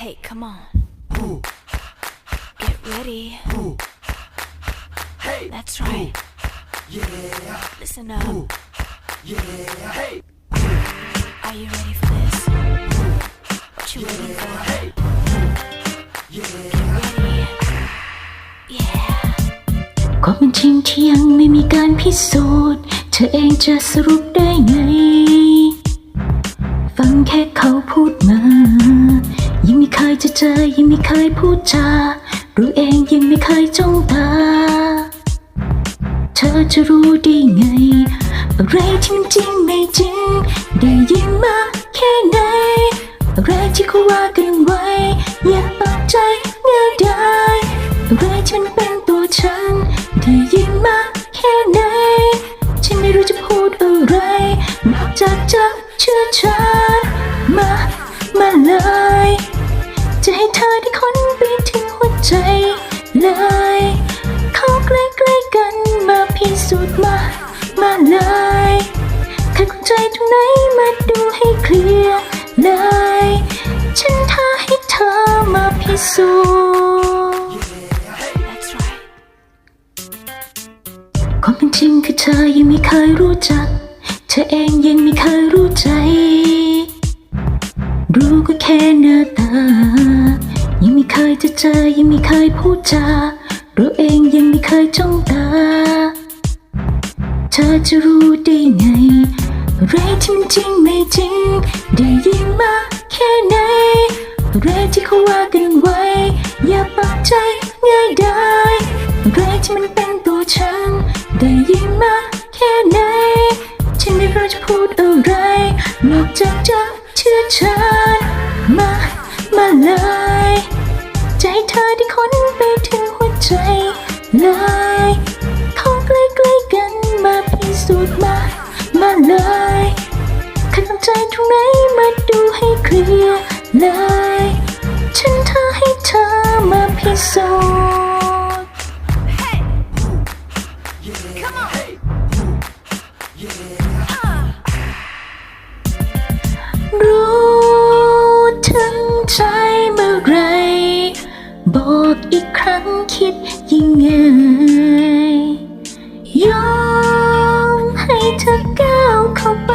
Hey, come on. Get ready. Hey, That's right. yeah, Listen up. yeah, hey, Are you ready for this? What you waiting for? hey, Get ready. Yeah. ความเป็นจริงที่ยังไม่มีการพิสูจน์เธอเองจะสรุปได้ไง เจอยังไม่เคยพูดจารู้เองยังไม่เคยจ้องตา เธอจะรู้ได้ไง อะไรที่มันจริงไม่จริง ได้ยินมาแค่ไหน อะไรที่เขาว่ากันไว้ อย่าปักใจง่ายได้อะไรที่มันเป็นตัวฉัน ได้ยินมาแค่ไหน ฉันไม่รู้จะพูดอะไร นอกจากจะเชื่อฉันมา มาเลย จะให้เธอได้ค้นไปถึงหัวใจเลย เข้าใกล้ๆกันมาพิสูจน์มา มาเลยใครคนใจตรงไหนมาดูให้เคลียร์เลย ฉันท้าให้เธอมาพิสูจน์ That's right. ความเป็นจริงคือเธอยังไม่เคยรู้จัก เธอเองยังไม่เคยรู้ใจ รู้ก็แค่หน้าตา เคยจะเจอยังไม่เคยพูดจารู้เองยังไม่เคยจ้องตา เธอจะรู้ได้ไงอะไรที่มันจริงไม่จริง ได้ยินมาแค่ไหนอะไรที่เขาว่ากันไว้ อย่าปักใจง่ายได้อะไรที่มันเป็นตัวฉัน ได้ยินมาแค่ไหนฉันไม่รู้จะพูดอะไรนอกจากจะเชื่อฉันมามา เลยใจเธอที่ค้นไปถึงหัวใจเลยเข้าใกล้ๆกันมาพิสูจน์มา มาเลยใครสนใจตรงไหนมาดูให้เคลียร์เลย ฉันท้าให้เธอมาพิสูจน์ รู้ถึงใจเมื่อไหร บอกอีกครั้งคิดยังไง ยอมให้เธอก้าวเข้าไป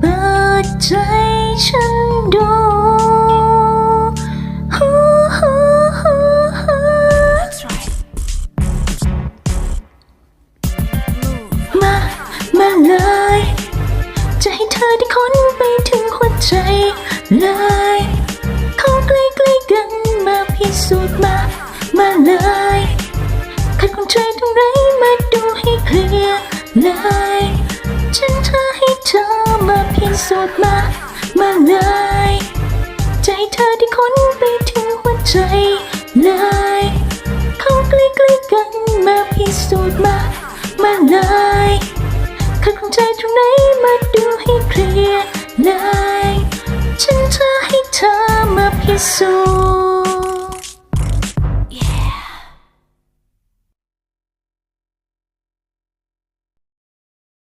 เปิดใจฉันดูมามาเลย จะให้เธอได้ค้นไปถึงหัวใจเลย ลียร์เลยฉันท้าให้เธอมาพิสูจน์มา มาเลย ใจเธอได้ค้นไปถึงหัวใจเลย เข้าใกล้ๆกันมาพิสูจน์มา มาเลยใครของใจตรงไหนมาดูให้เคลียร์เลย ฉันท้าให้เธอมาพิสูจน์